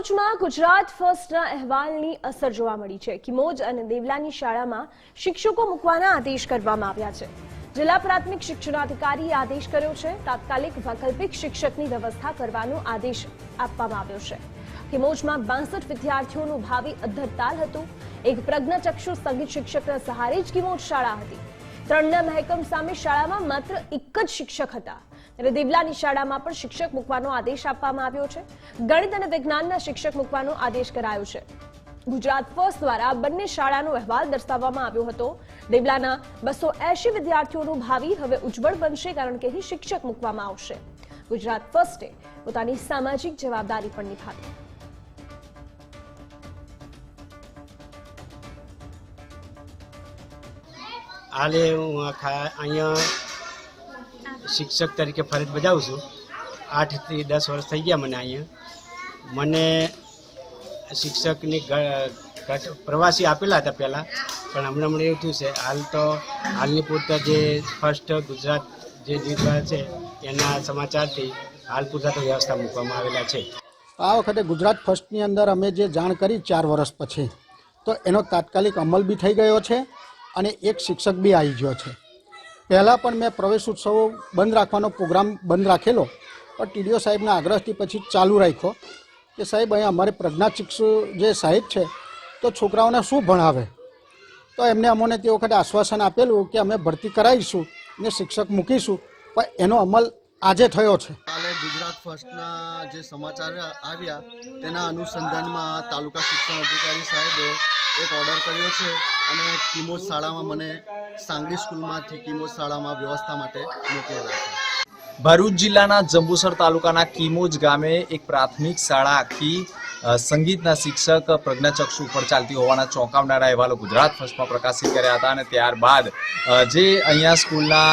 ભરૂચમાં ગુજરાત ફર્સ્ટના અહેવાલની અસર જોવા મળી છે. કિમોજ અને દેવલાની શાળામાં શિક્ષકો મૂકવાના આદેશ કરવામાં આવ્યા છે. જિલ્લા પ્રાથમિક શિક્ષણાધિકારીએ આદેશ કર્યો છે. તાત્કાલિક વૈકલ્પિક શિક્ષકની વ્યવસ્થા કરવાનો આદેશ આપવામાં આવ્યો છે. કિમોજમાં બાસઠ વિદ્યાર્થીઓનું ભાવિ અધ્ધરતાલ હતું. એક પ્રજ્ઞાચક્ષુ સંગીત શિક્ષકના સહારે જ કિમોજ શાળા હતી. ત્રણના મહેકમ સામે શાળામાં માત્ર એક જ શિક્ષક હતા. અને દેવલાની શાળામાં પણ શિક્ષક મૂકવાનો આદેશ આપવામાં આવ્યો છે. ગણિત અને વિજ્ઞાનના શિક્ષક મૂકવાનો આદેશ કરાયો છે. ગુજરાત ફર્સ્ટ દ્વારા બંને શાળાનો અહેવાલ દર્શાવવામાં આવ્યો હતો. દેવલાના બસો એસી વિદ્યાર્થીઓનું ભાવિ હવે ઉજ્જવળ બનશે કારણ કે અહીં શિક્ષક મૂકવામાં આવશે. ગુજરાત ફર્સ્ટે પોતાની સામાજિક જવાબદારી પણ નિભાવી. હાલે હું અહીંયા શિક્ષક તરીકે ફરજ બજાવું છું. આઠથી દસ વર્ષ થઈ ગયા મને અહીંયા. મને શિક્ષકની પ્રવાસી આપેલા હતા પહેલાં, પણ હમણાં હમણાં એવું થયું છે. હાલ તો, હાલની પૂરતા જે ફર્સ્ટ ગુજરાત જે જીતવા છે, એના સમાચારથી હાલ પૂરતા તો વ્યવસ્થા મૂકવામાં આવેલા છે. આ વખતે ગુજરાત ફર્સ્ટની અંદર અમે જે જાણ કરી ચાર વર્ષ પછી, તો એનો તાત્કાલિક અમલ બી થઈ ગયો છે. અને એક શિક્ષક બી આવી ગયો છે. પહેલાં પણ મેં પ્રવેશ ઉત્સવો બંધ રાખવાનો પ્રોગ્રામ બંધ રાખેલો, પણ ટીડીઓ સાહેબના આગ્રહથી પછી ચાલુ રાખ્યો કે સાહેબ, અહીંયા અમારે પ્રજ્ઞા શિક્ષુ જે સાહેબ છે, તો છોકરાઓને શું ભણાવે? તો એમને અમોને તે વખતે આશ્વાસન આપેલું કે અમે ભરતી કરાવીશું ને શિક્ષક મૂકીશું, પણ એનો અમલ આજે થયો છે. કાલે ગુજરાત ફર્સ્ટના જે સમાચાર આવ્યા, તેના અનુસંધાનમાં તાલુકા શિક્ષણ અધિકારી સાહેબે એક ઓર્ડર કર્યો છે અને કિમોજ શાળામાં મને સાંગલી સ્કૂલમાંથી કિમોજ શાળામાં વ્યવસ્થા માટે મોકલેલા છે. ભરૂચ જિલ્લાના જંબુસર તાલુકાના કિમોજ ગામે એક પ્રાથમિક શાળા આખી સંગીતના શિક્ષક પ્રજ્ઞાચક્ષુ ઉપર ચાલતી હોવાના ચોંકાવનારા અહેવાલો ગુજરાત ફર્સ્ટમાં પ્રકાશિત કર્યા હતા અને ત્યારબાદ જે અહીંયા સ્કૂલના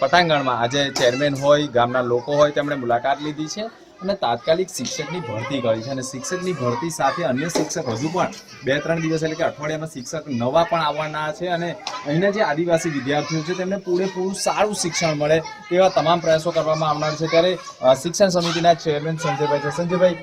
પટાંગણમાં આજે ચેરમેન હોય, ગામના લોકો હોય, તેમણે મુલાકાત લીધી છે. અને તાત્કાલિક શિક્ષકની ભરતી કરી છે. અને શિક્ષકની ભરતી સાથે અન્ય શિક્ષક હજુ પણ બે ત્રણ દિવસ એટલે કે અઠવાડિયામાં શિક્ષક નવા પણ આવવાના છે અને અહીંના જે આદિવાસી વિદ્યાર્થીઓ છે તેમને પૂરેપૂરું સારું શિક્ષણ મળે તેવા તમામ પ્રયાસો કરવામાં આવનાર છે. ત્યારે શિક્ષણ સમિતિના ચેરમેન સંજયભાઈ છે. સંજયભાઈ